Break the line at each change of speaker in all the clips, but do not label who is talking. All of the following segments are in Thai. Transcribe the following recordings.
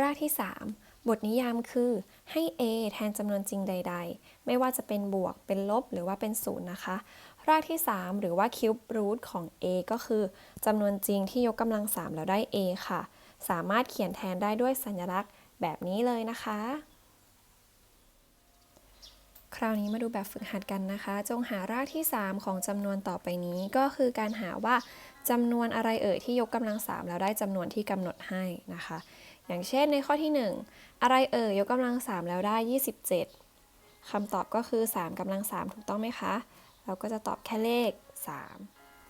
รากที่ 3 บทนิยามคือ ให้ a แทนจำนวนจริงใด ๆ ไม่ว่าจะเป็นบวก เป็นลบ หรือว่าเป็นศูนย์นะคะ รากที่ 3 หรือว่า cube root ของ a ก็คือจำนวนจริงที่ยกกำลัง 3 แล้วได้ a ค่ะ สามารถเขียนแทนได้ด้วยสัญลักษณ์แบบนี้เลยนะคะ คราวนี้มาดูแบบฝึกหัดกันนะคะ จงหารากที่ 3 ของจำนวนต่อไปนี้ ก็คือการหาว่าจำนวนอะไรเอ่ยที่ยกกำลัง 3 แล้วได้จำนวนที่กำหนดให้นะคะ อย่างเช่นในข้อที่ 1 อะไรเอ่ยยกกำลัง 3 แล้วได้ 27คำตอบก็คือ 3กำลัง 3 ถูกต้องไหมคะ เราก็จะตอบแค่เลข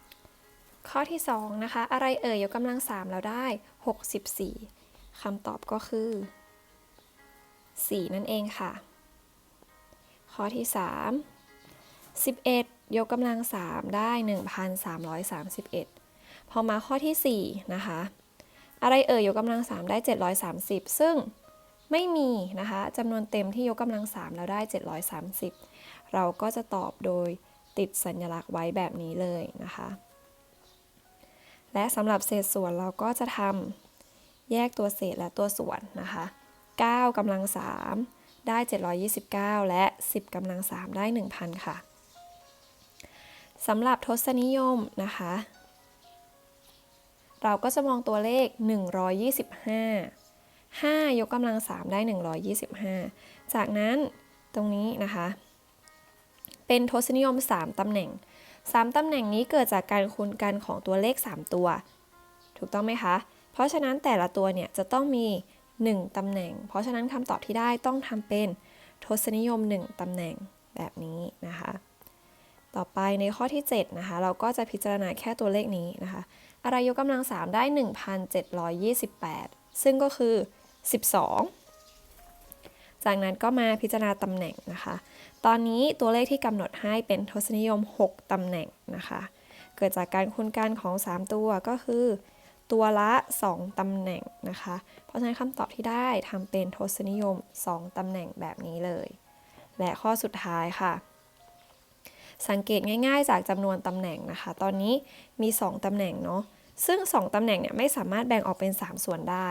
3 ข้อที่ 2 นะคะ อะไรเอ่ยยกกำลัง 3 แล้วได้ 64คำตอบก็คือ 4 นั่นเองค่ะ ข้อที่ 3 11 ยกกำลัง 3 ได้ 1,331 พอมาข้อที่ 4 นะคะ อะไรเอ่ยยกกำลัง 3 ได้ 730 ซึ่งไม่มีนะคะจำนวนเต็มที่ยกกำลัง 3 แล้วได้ 730 เราก็จะตอบโดยติดสัญลักษณ์ไว้แบบนี้เลยนะคะ และสำหรับเศษส่วนเราก็จะทำแยกตัวเศษและตัวส่วนนะคะ9กำลัง 3 ได้ 729 และ 10กำลัง 3 ได้ 1,000 ค่ะสำหรับทศนิยมนะคะ เราก็จะมองตัวเลข 125 5 ยกกำลัง 3 ได้ 125 จากนั้นตรงนี้นะคะ เป็นทศนิยม 3 ตำแหน่ง 3 ตำแหน่งนี้เกิดจากการคูณกันของตัวเลข 3 ตัว ถูกต้องไหมคะ เพราะฉะนั้นแต่ละตัวเนี่ยจะต้องมี 1 ตำแหน่ง เพราะฉะนั้นคำตอบที่ได้ต้องทำเป็นทศนิยม 1 ตำแหน่งแบบนี้นะคะ ต่อไปในข้อที่ 7 นะคะ เราก็จะพิจารณาแค่ตัวเลขนี้นะคะ อะไรยกกำลัง 3 ได้ 1,728 ซึ่งก็คือ 12 จากนั้นก็มาพิจารณาตำแหน่งนะคะ ตอนนี้ตัวเลขที่กำหนดให้เป็นทศนิยม 6ตำแหน่งนะคะ เกิดจากการคูณกันของ 3 ตัวก็คือ ตัวละ 2ตำแหน่งนะคะ เพราะฉะนั้นคำตอบที่ได้ทำเป็นทศนิยม 2ตำแหน่งแบบนี้เลย และข้อสุดท้ายค่ะสังเกตง่ายๆ จากจำนวนตำแหน่งนะคะ ตอนนี้มี 2ตำแหน่งเนาะ ซึ่ง 2 ตำแหน่งเนี่ยไม่สามารถแบ่งออกเป็น 3 ส่วนได้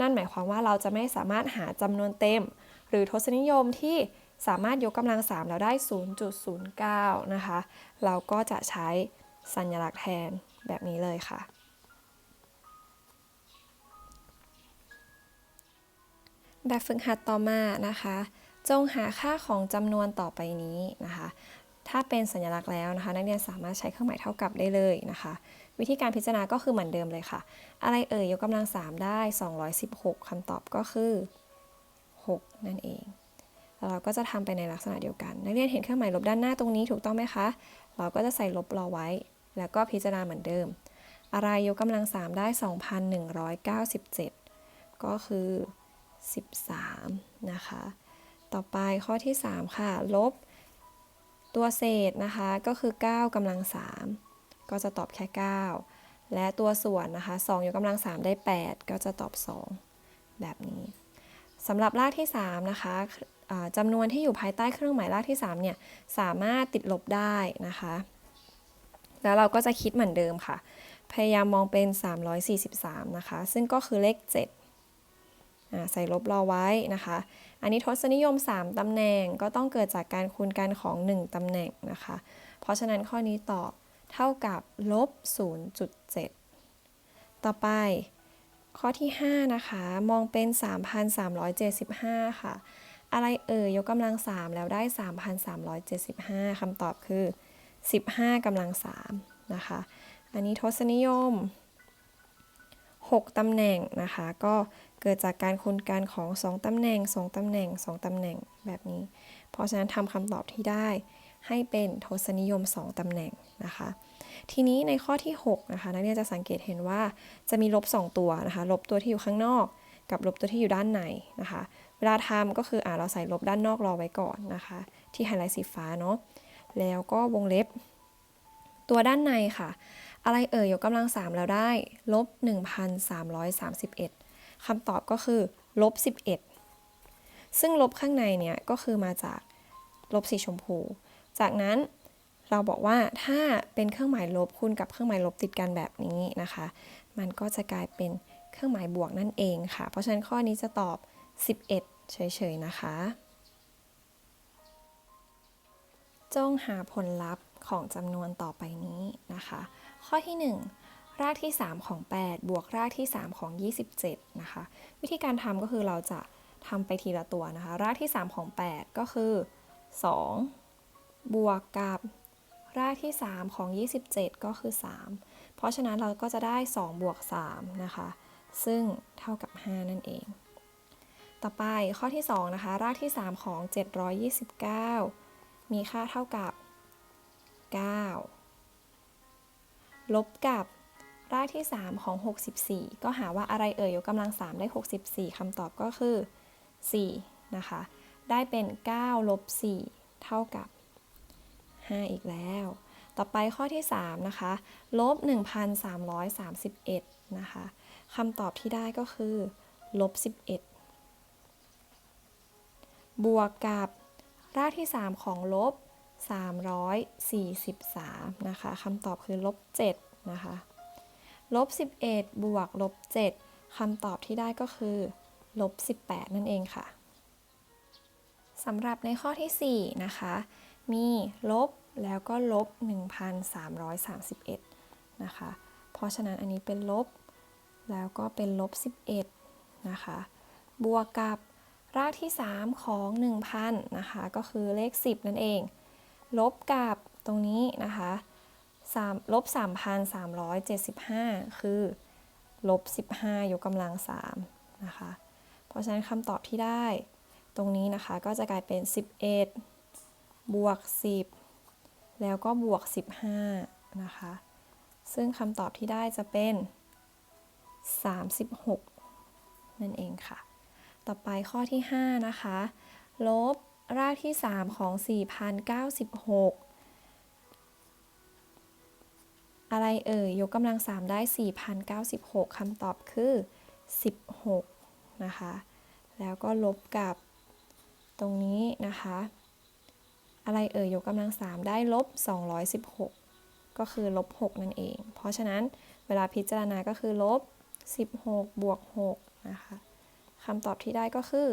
นั่นหมายความว่าเราจะไม่สามารถหาจำนวนเต็ม หรือทศนิยมที่สามารถยกกำลัง 3 แล้วได้ 0.09 นะคะ เราก็จะใช้สัญลักษณ์แทนแบบนี้เลยค่ะ แบบฝึกหัดต่อมานะคะ จงหาค่าของจำนวนต่อไปนี้นะคะ ถ้าเป็นสัญลักษณ์แล้วนะคะ นักเรียนสามารถใช้เครื่องหมายเท่ากับได้เลยนะคะ วิธีการพิจารณาก็คือเหมือนเดิมเลยค่ะ อะไรเอ่ยยกกำลัง 3 ได้ 216คำตอบก็คือ 6 นั่นเองแล้วเราก็จะทำไปในลักษณะเดียวกัน นักเรียนเห็นเครื่องหมายลบด้านหน้าตรงนี้ถูกต้องไหมคะ เราก็จะใส่ลบรอไว้ แล้วก็พิจารณาเหมือนเดิม อะไรยกกำลัง 3 ได้ 2,197 ก็คือ 13 นะคะ ต่อไปข้อที่ 3 ค่ะ ลบตัวเศษนะคะ ก็คือ 9กำลัง3 ก็จะตอบแค่ 9 และตัวส่วนนะคะ2ยกกำลัง 3 ได้ 8 ก็จะตอบ 2 แบบนี้สำหรับรากที่ 3 นะคะจำนวนที่อยู่ภายใต้เครื่องหมายรากที่3เนี่ยสามารถติดลบได้นะคะ แล้วเราก็จะคิดเหมือนเดิมค่ะ พยายามมองเป็น 343 นะคะ ซึ่งก็คือเลข 7 ใส่ลบรอไว้นะคะ อันนี้ทศนิยม 3ตำแหน่งก็ต้องเกิดจากการคูณกันของ 1ตำแหน่งนะคะ เพราะฉะนั้นข้อนี้ตอบ เท่ากับลบ 0.7 ต่อไปข้อที่ 5 นะคะ มองเป็น 3,375 ค่ะ อะไรเอ่ยยกกำลัง 3 แล้วได้ 3,375 คำตอบคือ 15กำลัง3นะคะ อันนี้ทศนิยม 6ตำแหน่งนะคะ ก็เกิดจากการคูณกันของ 2ตำแหน่ง 2ตำแหน่ง 2ตำแหน่งแบบนี้ เพราะฉะนั้นทำคำตอบที่ได้ ให้เป็นทศนิยม 2 ตำแหน่งนะคะ ทีนี้ในข้อที่ 6 นะคะ นักเรียนจะสังเกตเห็นว่าจะมีลบ 2 ตัวนะคะ ลบตัวที่อยู่ข้างนอก กับลบตัวที่อยู่ด้านในนะคะ เวลาทำก็คืออ่าเราใส่ลบด้านนอกรอไว้ก่อนนะคะ ที่ไฮไลท์สีฟ้าเนาะ แล้วก็วงเล็บ ตัวด้านในค่ะ อะไรเอ่ยยกกำลัง 3 แล้วได้ลบ 1,331คำตอบก็คือลบ 11 ซึ่งลบข้างในเนี่ยก็คือมาจากลบสีชมพู จากนั้นเราบอกว่าถ้าเป็นเครื่องหมายลบคูณกับเครื่องหมายลบติดกันแบบนี้นะคะ มันก็จะกลายเป็นเครื่องหมายบวกนั่นเองค่ะ เพราะฉะนั้นข้อนี้จะตอบ 11 เฉยๆนะคะ จงหาผลลัพธ์ของจำนวนต่อไปนี้นะคะ ข้อที่ 1 รากที่ 3 ของ 8 บวกรากที่ 3 ของ 27 นะคะ วิธีการทำก็คือเราจะทำไปทีละตัวนะคะ รากที่ 3 ของ 8 ก็คือ 2 บวกกับรากที่ 3 ของ 27 ก็คือ 3 เพราะฉะนั้นเราก็จะได้ 2 บวก 3 นะคะ ซึ่งเท่ากับ 5 นั่นเอง ต่อไปข้อที่ 2 นะคะ รากที่ 3 ของ 729 มีค่าเท่ากับ 9 ลบกับ รากที่ 3 ของ 64 ก็หาว่าอะไรเอ่ยยกกำลัง 3 ได้ 64 คำตอบก็คือ 4 นะคะ ได้เป็น 9 ลบ 4 เท่ากับ 5 อีกแล้ว ต่อไปข้อที่ 3 นะคะ ลบ 1,331 นะคะคำตอบที่ได้ก็คือ ลบ 11 บวกกับรากที่ 3 ของลบ 343 นะคะคำตอบคือลบ 7 นะคะ ลบ 11 บวกลบ 7คำตอบที่ได้ก็คือ ลบ 18 นั่นเองค่ะสำหรับในข้อที่ 4 นะคะ มีลบแล้วก็ลบ 1,331 นะคะ เพราะฉะนั้นอันนี้เป็นลบ แล้วก็เป็นลบ 11 นะคะ บวกกับรากที่ 3 ของ 1,000 นะคะ ก็คือเลข 10 นั่นเอง ลบกับตรงนี้นะคะ3ลบ 3,375 คือลบ 15 ยกกำลัง 3 นะคะ เพราะฉะนั้นคำตอบที่ได้ตรงนี้นะคะก็จะกลายเป็น 11 บวก 10 แล้วก็บวก 15 นะคะ ซึ่งคำตอบที่ได้จะเป็น 36 นั่นเองค่ะ ต่อไปข้อที่ 5 นะคะ ลบรากที่ 3 ของ 4,096อะไรเอ่ย ยกกำลัง 3 ได้ 4,096 คำตอบคือ 16 นะคะ แล้วก็ลบกับตรงนี้นะคะ อะไรเอ่ยยกกำลัง 3 ได้ลบ 216 ก็คือลบ 6 นั่นเอง เพราะฉะนั้นเวลาพิจารณาก็คือลบ 16 บวก 6 นะคะคำตอบที่ได้ก็คือ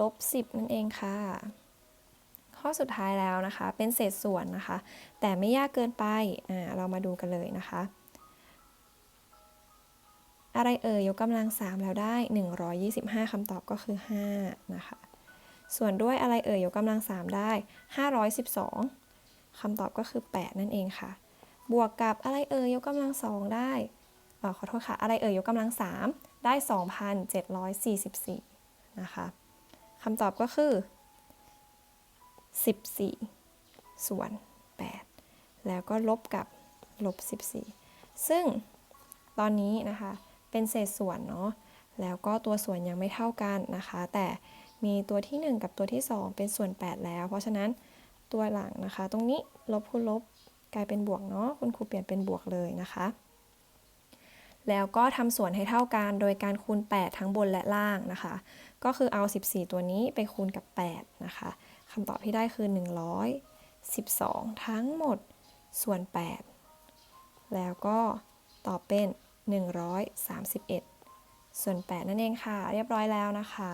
ลบ 10 นั่นเองค่ะ ข้อสุดท้ายแล้วนะคะ เป็นเศษส่วนนะคะ แต่ไม่ยากเกินไปอ่าเรามาดูกันเลยนะคะ อะไรเอ่ยยกกำลัง 3 แล้วได้ 125คำตอบก็คือ 5 นะคะ ส่วนด้วยอะไรเอ่ยยกกำลัง 3 ได้ 512คำตอบก็คือ 8 นั่นเองค่ะ บวกกับอะไรเอ่ยยกกำลัง 2 ได้อขอโทษค่ะ อะไรเอ่ยยกกำลัง 3 ได้ 2,744 นะคะคำตอบก็คือ 14 ส่วน 8 แล้วก็ลบกับลบ 14 ซึ่งตอนนี้นะคะเป็นเศษส่วนเนาะแล้วก็ตัวส่วนยังไม่เท่ากันนะคะ แต่ มีตัวที่ 1 กับตัวที่ 2 เป็นส่วน 8 แล้ว เพราะฉะนั้นตัวหลังนะคะ ตรงนี้ลบคูณลบกลายเป็นบวกเนาะคุณครูเปลี่ยนเป็นบวกเลยนะคะ แล้วก็ทำส่วนให้เท่ากันโดยการคูณ 8 ทั้งบนและล่างนะคะ ก็คือเอา 14 ตัวนี้ไปคูณกับ 8 นะคะคำตอบที่ได้คือ 112 ทั้งหมดส่วน 8 แล้วก็ตอบเป็น 131 ส่วน 8 นั่นเองค่ะ เรียบร้อยแล้วนะคะ